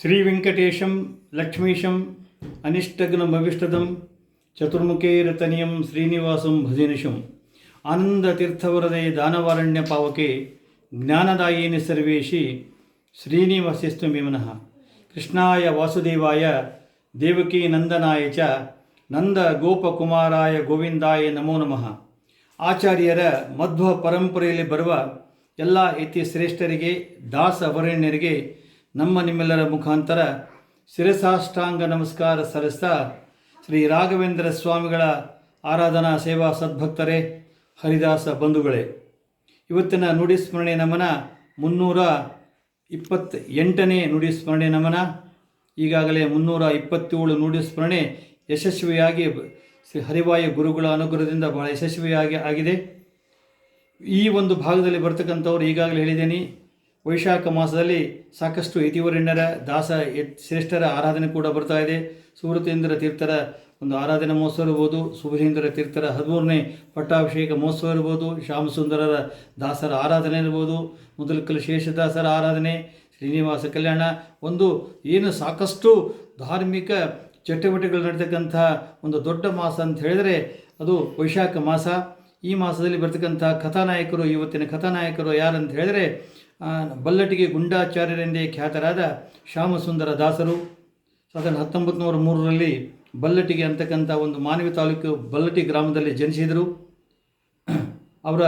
ಶ್ರೀವೆಂಕಟೇಶಂ ಲಕ್ಷ್ಮೀಶಂ ಅನಿಷ್ಟಗ್ನಮವಿಷ್ಟದಂ ಚತುರ್ಮುಖೇರತನಿಯಂ ಶ್ರೀನಿವಾಸಂ ಭಜಿನಿಶಂ ಆನಂದತೀರ್ಥವರದೆ ದಾನವಾರಣ್ಯ ಪಾವಕೆ ಜ್ಞಾನದಾಯಿನಿ ಸರ್ವೇಶಿ ಶ್ರೀನಿವಾಸಿಸ್ತು ವಿಮನಃ ಕೃಷ್ಣಾಯ ವಾಸುದೇವಾಯ ದೇವಕೀ ನಂದನಾಯ ಚ ನಂದ ಗೋಪಕುಮಾರಾಯ ಗೋವಿಂದಾಯ ನಮೋ ನಮಃ ಆಚಾರ್ಯರ ಮಧ್ವ ಪರಂಪರೆಯಲ್ಲಿ ಬರುವ ಎಲ್ಲ ಯತಿ ಶ್ರೇಷ್ಠರಿಗೆ, ದಾಸ ವರೇಣ್ಯರಿಗೆ ನಮ್ಮ ನಿಮ್ಮೆಲ್ಲರ ಮುಖಾಂತರ ಶಿರಸಾಷ್ಟಾಂಗ ನಮಸ್ಕಾರ ಸಲ್ಲಿಸ್ತಾ ಶ್ರೀ ರಾಘವೇಂದ್ರ ಸ್ವಾಮಿಗಳ ಆರಾಧನಾ ಸೇವಾ ಸದ್ಭಕ್ತರೇ, ಹರಿದಾಸ ಬಂಧುಗಳೇ. ಇವತ್ತಿನ ನುಡಿ ಸ್ಮರಣೆ ನಮನ ಮುನ್ನೂರ ಇಪ್ಪತ್ತ ಎಂಟನೇ ನುಡಿ ಸ್ಮರಣೆ ನಮನ. ಈಗಾಗಲೇ ಮುನ್ನೂರ ಇಪ್ಪತ್ತೇಳು ನುಡಿ ಸ್ಮರಣೆ ಯಶಸ್ವಿಯಾಗಿ ಶ್ರೀ ಹರಿವಾಯು ಗುರುಗಳ ಅನುಗ್ರಹದಿಂದ ಬಹಳ ಯಶಸ್ವಿಯಾಗಿ ಆಗಿದೆ. ಈ ಒಂದು ಭಾಗದಲ್ಲಿ ಬರ್ತಕ್ಕಂಥವ್ರು ಈಗಾಗಲೇ ಹೇಳಿದ್ದೀನಿ. ವೈಶಾಖ ಮಾಸದಲ್ಲಿ ಸಾಕಷ್ಟು ಯತಿವರಣ್ಯರ, ದಾಸ ಶ್ರೇಷ್ಠರ ಆರಾಧನೆ ಕೂಡ ಬರ್ತಾ ಇದೆ. ಸುವೃತೇಂದ್ರ ತೀರ್ಥರ ಒಂದು ಆರಾಧನೆ ಮಹೋತ್ಸವ ಇರ್ಬೋದು ಸುಭೇಂದ್ರ ತೀರ್ಥರ ಹದಿಮೂರನೇ ಪಟ್ಟಾಭಿಷೇಕ ಮಹೋತ್ಸವ ಇರ್ಬೋದು, ಶ್ಯಾಮಸುಂದರರ ದಾಸರ ಆರಾಧನೆ ಇರ್ಬೋದು, ಮುದಲಕಲ್ ಶೇಷದಾಸರ ಆರಾಧನೆ, ಶ್ರೀನಿವಾಸ ಕಲ್ಯಾಣ. ಒಂದು ಏನು ಸಾಕಷ್ಟು ಧಾರ್ಮಿಕ ಚಟುವಟಿಕೆಗಳು ನಡೀತಕ್ಕಂಥ ಒಂದು ದೊಡ್ಡ ಮಾಸ ಅಂತ ಹೇಳಿದರೆ ಅದು ವೈಶಾಖ ಮಾಸ. ಈ ಮಾಸದಲ್ಲಿ ಬರ್ತಕ್ಕಂಥ ಕಥಾನಾಯಕರು, ಇವತ್ತಿನ ಕಥಾನಾಯಕರು ಯಾರಂತ ಹೇಳಿದರೆ ಬಲ್ಲಟಿಗೆ ಗುಂಡಾಚಾರ್ಯರೆಂದೇ ಖ್ಯಾತರಾದ ಶ್ಯಾಮಸುಂದರ ದಾಸರು. ಸಾವಿರದ ಹತ್ತೊಂಬತ್ತು ನೂರ ಮೂರರಲ್ಲಿ ಬಲ್ಲಟಿಗೆ ಅಂತಕ್ಕಂಥ ಒಂದು ಮಾನವಿ ತಾಲೂಕು ಬಲ್ಲಟಿ ಗ್ರಾಮದಲ್ಲಿ ಜನಿಸಿದರು. ಅವರ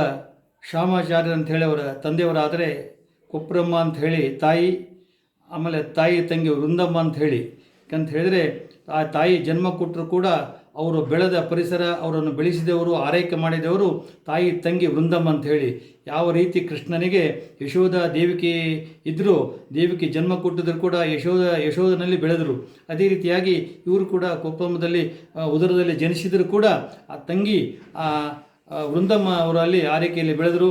ಶ್ಯಾಮಾಚಾರ್ಯ ಅಂತ ಹೇಳಿ ಅವರ ತಂದೆಯವರಾದರೆ ಕೊಪ್ರಮ್ಮ ಅಂತ ಹೇಳಿ ತಾಯಿ, ಆಮೇಲೆ ತಾಯಿ ತಂಗಿ ವೃಂದಮ್ಮ ಅಂತ ಹೇಳಿ. ಅಂತ ಹೇಳಿದರೆ ಆ ತಾಯಿ ಜನ್ಮ ಕೊಟ್ಟರು ಕೂಡ ಅವರು ಬೆಳೆದ ಪರಿಸರ, ಅವರನ್ನು ಬೆಳೆಸಿದವರು, ಆರೈಕೆ ಮಾಡಿದವರು, ತಾಯಿ, ತಂಗಿ ವೃಂದಮ್ಮ ಅಂತ ಹೇಳಿ. ಯಾವ ರೀತಿ ಕೃಷ್ಣನಿಗೆ ಯಶೋಧ ದೇವಿಕೆ ಇದ್ದರೂ ದೇವಿಕೆ ಜನ್ಮ ಕೊಟ್ಟಿದ್ರು ಕೂಡ ಯಶೋಧ, ಯಶೋಧನಲ್ಲಿ ಬೆಳೆದರು. ಅದೇ ರೀತಿಯಾಗಿ ಇವರು ಕೂಡ ಕೊಪ್ಪಮದಲ್ಲಿ ಉದರದಲ್ಲಿ ಜನಿಸಿದರೂ ಕೂಡ ಆ ತಂಗಿ, ಆ ವೃಂದಮ್ಮ ಅವರಲ್ಲಿ ಆರೈಕೆಯಲ್ಲಿ ಬೆಳೆದರು.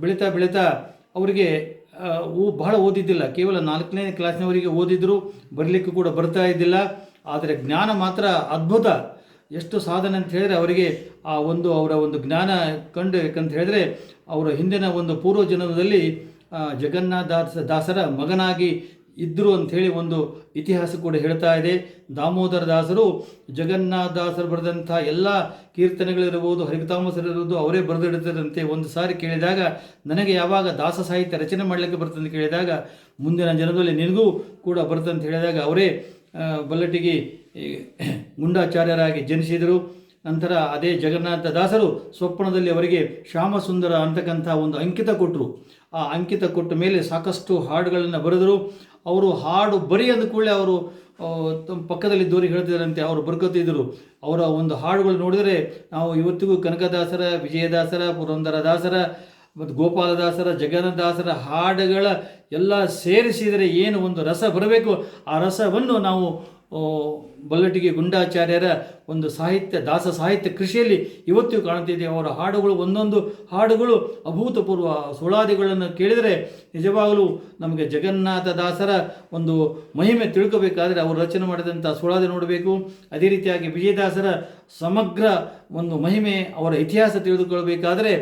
ಬೆಳೀತಾ ಬೆಳೀತಾ ಅವರಿಗೆ ಬಹಳ ಓದಿದ್ದಿಲ್ಲ. ಕೇವಲ ನಾಲ್ಕನೇ ಕ್ಲಾಸ್ನವರಿಗೆ ಓದಿದ್ರು. ಬರಲಿಕ್ಕೆ ಕೂಡ ಬರ್ತಾ ಇದ್ದಿಲ್ಲ. ಆದರೆ ಜ್ಞಾನ ಮಾತ್ರ ಅದ್ಭುತ. ಎಷ್ಟು ಸಾಧನೆ ಅಂತ ಹೇಳಿದರೆ ಅವರಿಗೆ ಆ ಒಂದು ಅವರ ಒಂದು ಜ್ಞಾನ ಕಂಡು ಯಾಕಂತ ಹೇಳಿದರೆ ಅವರ ಹಿಂದಿನ ಒಂದು ಪೂರ್ವ ಜನ್ಮದಲ್ಲಿ ಜಗನ್ನಾಥ ದಾಸರ ಮಗನಾಗಿ ಇದ್ದರು ಅಂಥೇಳಿ ಒಂದು ಇತಿಹಾಸ ಕೂಡ ಹೇಳ್ತಾ ಇದೆ. ದಾಮೋದರ ದಾಸರು ಜಗನ್ನಾಥ ದಾಸರು ಬರೆದಂಥ ಎಲ್ಲ ಕೀರ್ತನೆಗಳಿರ್ಬೋದು ಹರಿಕತಾಮಸರಿರ್ಬೋದು ಅವರೇ ಬರೆದಿಡ್ತಾರಂತೆ ಒಂದು ಸಾರಿ ಕೇಳಿದಾಗ, ನನಗೆ ಯಾವಾಗ ದಾಸ ಸಾಹಿತ್ಯ ರಚನೆ ಮಾಡಲಿಕ್ಕೆ ಅಂತ ಕೇಳಿದಾಗ, ಮುಂದಿನ ಜನದಲ್ಲಿ ನಿನಗೂ ಕೂಡ ಬರ್ತಂತ ಹೇಳಿದಾಗ, ಅವರೇ ಬಲ್ಲಟಿಗೆ ಗುಂಡಾಚಾರ್ಯರಾಗಿ ಜನಿಸಿದರು. ನಂತರ ಅದೇ ಜಗನ್ನಾಥ ದಾಸರು ಸ್ವಪ್ನದಲ್ಲಿ ಅವರಿಗೆ ಶ್ಯಾಮಸುಂದರ ಅಂತಕ್ಕಂಥ ಒಂದು ಅಂಕಿತ ಕೊಟ್ಟರು. ಆ ಅಂಕಿತ ಕೊಟ್ಟ ಮೇಲೆ ಸಾಕಷ್ಟು ಹಾಡುಗಳನ್ನು ಬರೆದರು. ಅವರು ಹಾಡು ಬರೀ ಅಂದ ಕೂಡಲೇ ಅವರು ತಮ್ಮ ಪಕ್ಕದಲ್ಲಿ ದೂರಿ ಹೇಳ್ತಿದ್ದಾರಂತೆ, ಅವರು ಬರ್ಕೋತಿದ್ದರು ಅವರ ಒಂದು ಹಾಡುಗಳು ನೋಡಿದರೆ ನಾವು ಇವತ್ತಿಗೂ ಕನಕದಾಸರ, ವಿಜಯದಾಸರ ಪುರಂದರ ದಾಸರ ಮತ್ತು ಗೋಪಾಲದಾಸರ ಜಗನ್ನಾಥದಾಸರ ಹಾಡುಗಳ ಎಲ್ಲ ಸೇರಿಸಿದರೆ ಏನು ಒಂದು ರಸ ಬರಬೇಕು? ಆ ರಸವನ್ನು ನಾವು ಬಲ್ಲಟಿಗೆ ಗುಂಡಾಚಾರ್ಯರ ಒಂದು ಸಾಹಿತ್ಯ, ದಾಸ ಸಾಹಿತ್ಯ ಕೃಷಿಯಲ್ಲಿ ಇವತ್ತಿಗೂ ಕಾಣುತ್ತಿದೆ. ಅವರ ಹಾಡುಗಳು ಒಂದೊಂದು ಹಾಡುಗಳು ಅಭೂತಪೂರ್ವ ಸುಳಾದಿಗಳನ್ನು ಕೇಳಿದರೆ ನಿಜವಾಗಲೂ ನಮಗೆ ಜಗನ್ನಾಥ ದಾಸರ ಒಂದು ಮಹಿಮೆ ತಿಳ್ಕೋಬೇಕಾದರೆ ಅವರು ರಚನೆ ಮಾಡಿದಂಥ ಸುಳಾದಿ ನೋಡಬೇಕು. ಅದೇ ರೀತಿಯಾಗಿ ವಿಜಯದಾಸರ ಸಮಗ್ರ ಒಂದು ಮಹಿಮೆ ಅವರ ಇತಿಹಾಸ ತಿಳಿದುಕೊಳ್ಳಬೇಕಾದರೆ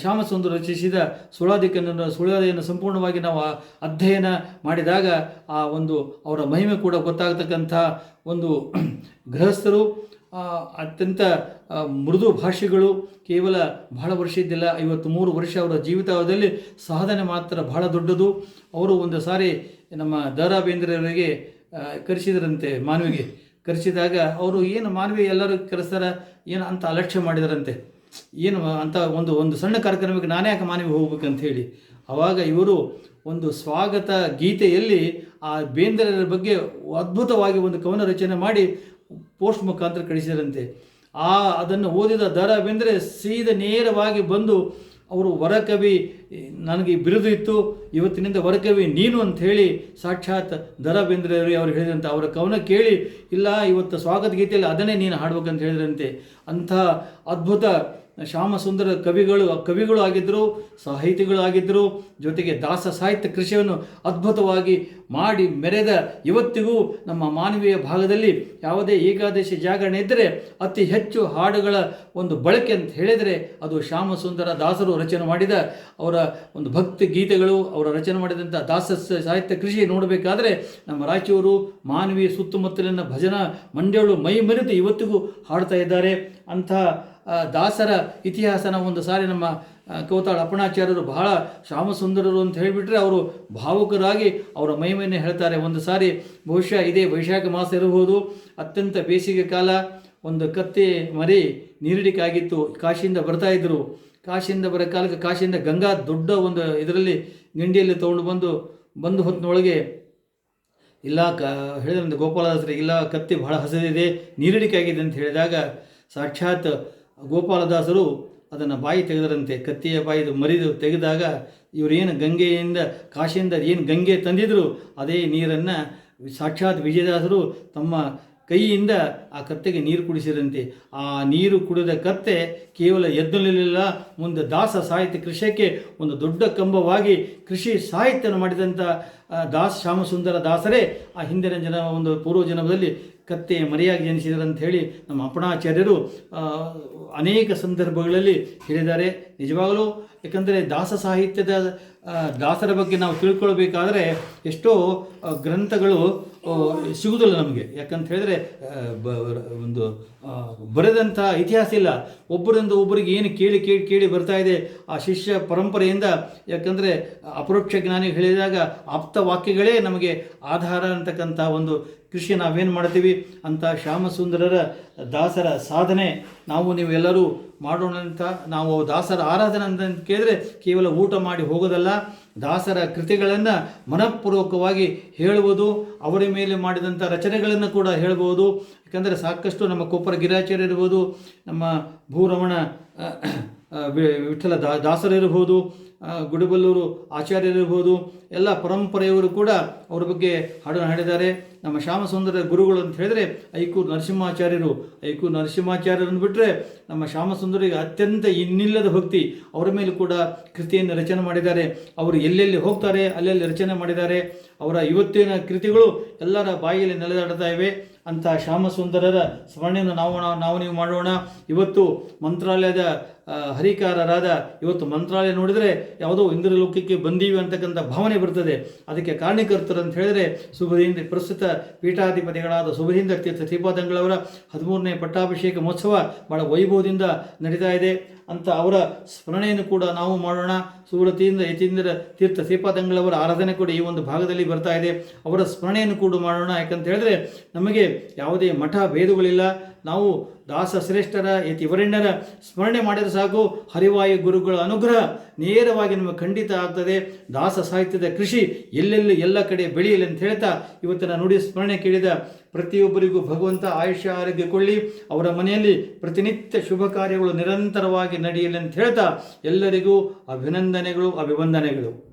ಶ್ಯಾಮಸುಂದರ ರಚಿಸಿದ ಸುಳಾದಿಕನ್ನು ಸುಳಾದಿಯನ್ನು ಸಂಪೂರ್ಣವಾಗಿ ನಾವು ಅಧ್ಯಯನ ಮಾಡಿದಾಗ ಆ ಒಂದು ಅವರ ಮಹಿಮೆ ಕೂಡ ಗೊತ್ತಾಗತಕ್ಕಂಥ ಒಂದು ಗೃಹಸ್ಥರು ಅತ್ಯಂತ ಮೃದು ಭಾಷೆಗಳು ಕೇವಲ ಬಹಳ ವರ್ಷ ಇದ್ದಿಲ್ಲ, ಐವತ್ತು ಮೂರು ವರ್ಷ ಅವರ ಜೀವಿತಾವಧಿಯಲ್ಲಿ ಸಾಧನೆ ಮಾತ್ರ ಬಹಳ ದೊಡ್ಡದು. ಅವರು ಒಂದು ಸಾರಿ ನಮ್ಮ ದ ರಾ ಬೇಂದ್ರೆಯವರಿಗೆ ಮಾನವಿಗೆ. ಕರೆಸಿದಾಗ ಅವರು ಏನು ಮಾನವಿ ಎಲ್ಲರೂ ಕರೆಸ್ತಾರ ಏನು ಅಂತ ಅಲಕ್ಷ್ಯ ಮಾಡಿದರಂತೆ. ಏನು ಅಂತ ಒಂದು ಒಂದು ಸಣ್ಣ ಕಾರ್ಯಕ್ರಮಕ್ಕೆ ನಾನೇ ಯಾಕೆ ಮಾನವಿ ಹೋಗ್ಬೇಕಂತ ಹೇಳಿ. ಆವಾಗ ಇವರು ಒಂದು ಸ್ವಾಗತ ಗೀತೆಯಲ್ಲಿ ಆ ಬೇಂದ್ರರ ಬಗ್ಗೆ ಅದ್ಭುತವಾಗಿ ಒಂದು ಕವನ ರಚನೆ ಮಾಡಿ ಪೋಸ್ಟ್ ಮುಖಾಂತರ ಕಳಿಸಿದರಂತೆ. ಆ, ಅದನ್ನು ಓದಿದ ದರ ಬೇಂದ್ರೆ ಸೀದ ನೇರವಾಗಿ ಬಂದು, ಅವರು ವರಕವಿ, ನನಗೆ ಬಿರುದು ಇತ್ತು, ಇವತ್ತಿನಿಂದ ವರಕವಿ ನೀನು ಅಂತ ಹೇಳಿ ಸಾಕ್ಷಾತ್ ದರ ಬೇಂದ್ರೆಯವರು ಅವರು ಹೇಳಿದಂತೆ ಅವರ ಕವನ ಕೇಳಿ, ಇಲ್ಲ, ಇವತ್ತು ಸ್ವಾಗತ ಗೀತೆಯಲ್ಲಿ ಅದನ್ನೇ ನೀನು ಹಾಡ್ಬೇಕಂತ ಹೇಳಿದ್ರಂತೆ. ಅಂಥ ಅದ್ಭುತ ಶ್ಯಾಮಸುಂದರ ಕವಿಗಳು ಕವಿಗಳು ಆಗಿದ್ದರು ಸಾಹಿತಿಗಳು ಆಗಿದ್ದರು ಜೊತೆಗೆ ದಾಸ ಸಾಹಿತ್ಯ ಕೃಷಿಯನ್ನು ಅದ್ಭುತವಾಗಿ ಮಾಡಿ ಮೆರೆದ ಇವತ್ತಿಗೂ ನಮ್ಮ ಮಾನವೀಯ ಭಾಗದಲ್ಲಿ ಯಾವುದೇ ಏಕಾದಶಿ ಜಾಗರಣೆ ಇದ್ದರೆ ಅತಿ ಹೆಚ್ಚು ಹಾಡುಗಳ ಒಂದು ಬಳಕೆ ಅಂತ ಹೇಳಿದರೆ ಅದು ಶ್ಯಾಮಸುಂದರ ದಾಸರು ರಚನೆ ಮಾಡಿದ ಅವರ ಒಂದು ಭಕ್ತಿ ಗೀತೆಗಳು, ಅವರ ರಚನೆ ಮಾಡಿದಂಥ ದಾಸ ಸಾಹಿತ್ಯ ಕೃಷಿ ನೋಡಬೇಕಾದ್ರೆ ನಮ್ಮ ರಾಯಚೂರು ಮಾನವೀಯ ಸುತ್ತಮುತ್ತಲಿನ ಭಜನಾ ಮಂಡ್ಯಗಳು ಮೈ ಮರೆತು ಇವತ್ತಿಗೂ ಹಾಡ್ತಾ ಇದ್ದಾರೆ. ಅಂಥ ದಾಸರ ಇತಿಹಾಸನ ಒಂದು ಸಾರಿ ನಮ್ಮ ಕೋತಾಳ ಅಪ್ಪಣಾಚಾರ್ಯರು ಬಹಳ ಶ್ಯಾಮಸುಂದರರು ಅಂತ ಹೇಳಿಬಿಟ್ರೆ ಅವರು ಭಾವುಕರಾಗಿ ಅವರ ಮಹಿಮೆಯನ್ನು ಹೇಳ್ತಾರೆ. ಒಂದು ಸಾರಿ ಬಹುಶಃ ಇದೇ ವೈಶಾಖ ಮಾಸ ಇರಬಹುದು. ಅತ್ಯಂತ ಬೇಸಿಗೆ ಕಾಲ, ಒಂದು ಕತ್ತೆ ಮರಿ ನೀರಿಡಿಕಾಗಿತ್ತು, ಕಾಶಿಯಿಂದ ಬರ್ತಾ ಇದ್ದರು ಕಾಶಿಯಿಂದ ಬರೋ ಕಾಲಕ್ಕೆ ಕಾಶಿಯಿಂದ ಗಂಗಾ ದೊಡ್ಡ ಒಂದು ಇದರಲ್ಲಿ ಗಿಂಡಿಯಲ್ಲಿ ತೊಗೊಂಡು ಬಂದು ಬಂದು ಹೊತ್ತಿನೊಳಗೆ ಇಲ್ಲ, ಕ, ಹೇಳಿದ್ರಂತೆ ಗೋಪಾಲದಾಸರಿಗೆ ಇಲ್ಲ, ಕತ್ತೆ ಬಹಳ ಹಸದಿದೆ, ನೀರಿಡಿಕಾಗಿದೆ ಅಂತ ಹೇಳಿದಾಗ ಸಾಕ್ಷಾತ್ ಗೋಪಾಲದಾಸರು ಅದನ್ನು ಬಾಯಿ ತೆಗೆದರಂತೆ, ಕತ್ತಿಯ ಬಾಯಿದು ಮರಿದು ತೆಗೆದಾಗ ಇವರೇನು ಗಂಗೆಯಿಂದ, ಕಾಶಿಯಿಂದ ಏನು ಗಂಗೆ ತಂದಿದ್ರು, ಅದೇ ನೀರನ್ನು ಸಾಕ್ಷಾತ್ ವಿಜಯದಾಸರು ತಮ್ಮ ಕೈಯಿಂದ ಆ ಕತ್ತೆಗೆ ನೀರು ಕುಡಿಸಿದಂತೆ. ಆ ನೀರು ಕುಡಿದ ಕತ್ತೆ ಕೇವಲ ಎದ್ದು ನಿಲ್ಲಲಿಲ್ಲ ಮುಂದೆ ದಾಸ ಸಾಹಿತ್ಯ ಕೃಷಿಯಕ್ಕೆ ಒಂದು ದೊಡ್ಡ ಕಂಬವಾಗಿ ಕೃಷಿ ಸಾಹಿತ್ಯನ ಮಾಡಿದಂಥ ದಾಸ ಶ್ಯಾಮಸುಂದರ ದಾಸರೇ ಆ ಹಿಂದಿನ ಜನ, ಒಂದು ಪೂರ್ವ ಜನ್ಮದಲ್ಲಿ ಕತ್ತೆ ಮರೆಯಾಗಿ ಅಂತ ಹೇಳಿ ನಮ್ಮ ಅಪ್ಪಣಾಚಾರ್ಯರು ಅನೇಕ ಸಂದರ್ಭಗಳಲ್ಲಿ ಹೇಳಿದ್ದಾರೆ. ನಿಜವಾಗಲೂ? ಏಕೆಂದರೆ ದಾಸ ಸಾಹಿತ್ಯದ ದಾಸರ ಬಗ್ಗೆ ನಾವು ತಿಳ್ಕೊಳ್ಬೇಕಾದರೆ ಎಷ್ಟೋ ಗ್ರಂಥಗಳು ಸಿಗುವುದಿಲ್ಲ ನಮಗೆ. ಯಾಕಂತ ಹೇಳಿದ್ರೆ ಒಂದು ಬರೆದಂಥ ಇತಿಹಾಸ ಇಲ್ಲ. ಒಬ್ಬರಿಂದ ಒಬ್ಬರಿಗೆ ಏನು ಕೇಳಿ ಕೇಳಿ ಕೇಳಿ ಬರ್ತಾ ಇದೆ, ಆ ಶಿಷ್ಯ ಪರಂಪರೆಯಿಂದ, ಯಾಕಂದರೆ ಅಪರೋಕ್ಷ ಜ್ಞಾನಿ ಹೇಳಿದಾಗ ಆಪ್ತ ವಾಕ್ಯಗಳೇ ನಮಗೆ ಆಧಾರ ಅಂತಕ್ಕಂಥ ಒಂದು ಕೃಷಿ ನಾವೇನು ಮಾಡ್ತೀವಿ ಅಂತ ಶ್ಯಾಮಸುಂದರರ ದಾಸರ ಸಾಧನೆ. ನಾವು ನೀವೆಲ್ಲರೂ ಮಾಡೋಣ ಅಂತ, ನಾವು ದಾಸರ ಆರಾಧನೆ ಅಂತ ಕೇಳಿದ್ರೆ ಕೇವಲ ಊಟ ಮಾಡಿ ಹೋಗೋದಲ್ಲ, ದಾಸರ ಕೃತಿಗಳನ್ನು ಮನಪೂರ್ವಕವಾಗಿ ಹೇಳುವುದು, ಅವರ ಮೇಲೆ ಮಾಡಿದಂಥ ರಚನೆಗಳನ್ನು ಕೂಡ ಹೇಳ್ಬೋದು. ಯಾಕಂದರೆ ಸಾಕಷ್ಟು ನಮ್ಮ ಕೊಪ್ಪರ ಗಿರಾಚಾರ್ಯ ಇರ್ಬೋದು, ನಮ್ಮ ಭೂರಮಣ ವಿಠಲ ದಾ ದಾಸರಿರ್ಬೋದು ಗುಡಿಬಲ್ಲೂರು ಆಚಾರ್ಯರಿರ್ಬೋದು, ಎಲ್ಲ ಪರಂಪರೆಯವರು ಕೂಡ ಅವರ ಬಗ್ಗೆ ಹಾಡನ್ನು ಹಾಡಿದ್ದಾರೆ. ನಮ್ಮ ಶ್ಯಾಮಸುಂದರ ಗುರುಗಳು ಅಂತ ಹೇಳಿದರೆ ಐಕೂರು ನರಸಿಂಹಾಚಾರ್ಯರು. ಐಕೂರು ನರಸಿಂಹಾಚಾರ್ಯರನ್ನು ಬಿಟ್ಟರೆ ನಮ್ಮ ಶ್ಯಾಮಸುಂದರಿಗೆ ಅತ್ಯಂತ ಇನ್ನಿಲ್ಲದ ಭಕ್ತಿ. ಅವರ ಮೇಲೆ ಕೂಡ ಕೃತಿಯನ್ನು ರಚನೆ ಮಾಡಿದ್ದಾರೆ. ಅವರು ಎಲ್ಲೆಲ್ಲಿ ಹೋಗ್ತಾರೆ, ಅಲ್ಲೆಲ್ಲಿ ರಚನೆ ಮಾಡಿದ್ದಾರೆ, ಅವರ ಇವತ್ತಿನ ಕೃತಿಗಳು ಎಲ್ಲರ ಬಾಯಿಯಲ್ಲಿ ನೆಲೆದಾಡ್ತಾ ಇವೆ ಅಂಥ ಶ್ಯಾಮಸುಂದರರ ಸ್ಮರಣೆಯನ್ನು ನಾವು ನಾವು- ನಾವು ಮಾಡೋಣ. ಇವತ್ತು ಮಂತ್ರಾಲಯದ ಹರಿಕಾರರಾದ, ಇವತ್ತು ಮಂತ್ರಾಲಯ ನೋಡಿದರೆ ಯಾವುದೋ ಇಂದ್ರಲೋಕಕ್ಕೆ ಬಂದೀವಿ ಅಂತಕ್ಕಂಥ ಭಾವನೆ ಬರ್ತದೆ. ಅದಕ್ಕೆ ಕಾರಣೀಕರ್ತರು ಅಂತ ಹೇಳಿದ್ರೆ ಸುಭದಿಂದ ಪ್ರಸ್ತುತ ಪೀಠಾಧಿಪತಿಗಳಾದ ಸುಭದಿಂದ ತೀರ್ಥ ಶ್ರೀಪಾದಂಗಳವರ ಹದಿಮೂರನೇ ಪಟ್ಟಾಭಿಷೇಕ ಮಹೋತ್ಸವ ಬಹಳ ವೈಭವದಿಂದ ನಡೀತಾ ಇದೆ. ಅಂತ ಅವರ ಸ್ಮರಣೆಯನ್ನು ಕೂಡ ನಾವು ಮಾಡೋಣ. ಸುವೃತಿಯಿಂದ ಯತೀಂದ್ರ ತೀರ್ಥ ಶ್ರೀಪಾದಂಗಳವರ ಆರಾಧನೆ ಕೂಡ ಈ ಒಂದು ಭಾಗದಲ್ಲಿ ಬರ್ತಾ ಇದೆ. ಅವರ ಸ್ಮರಣೆಯನ್ನು ಕೂಡ ಮಾಡೋಣ. ಯಾಕಂತ ಹೇಳಿದ್ರೆ ನಮಗೆ ಯಾವುದೇ ಮಠ ಭೇದಗಳಿಲ್ಲ. ನಾವು ದಾಸ ಶ್ರೇಷ್ಠರ ಯತಿವರೆಣ್ಯರ ಸ್ಮರಣೆ ಮಾಡಿದರೆ ಸಾಕು. ಹರಿವಾಯು ಗುರುಗಳ ಅನುಗ್ರಹ ನೇರವಾಗಿ ನಮಗೆ ಖಂಡಿತ ಆಗ್ತದೆ. ದಾಸ ಸಾಹಿತ್ಯದ ಕೃಷಿ ಎಲ್ಲೆಲ್ಲಿ ಎಲ್ಲ ಕಡೆ ಬೆಳೆಯಲಿ ಅಂತ ಹೇಳ್ತಾ ಇವತ್ತಿನ ನುಡಿ ಸ್ಮರಣೆ ಕೇಳಿದ ಪ್ರತಿಯೊಬ್ಬರಿಗೂ ಭಗವಂತ ಆಯುಷ್ಯ ಆರೋಗ್ಯ ಕೊಳ್ಳಿ ಅವರ ಮನೆಯಲ್ಲಿ ಪ್ರತಿನಿತ್ಯ ಶುಭ ಕಾರ್ಯಗಳು ನಿರಂತರವಾಗಿ ನಡೆಯಲಿ ಅಂತ ಹೇಳ್ತಾ ಎಲ್ಲರಿಗೂ ಅಭಿನಂದನೆಗಳು, ಅಭಿವಂದನೆಗಳು.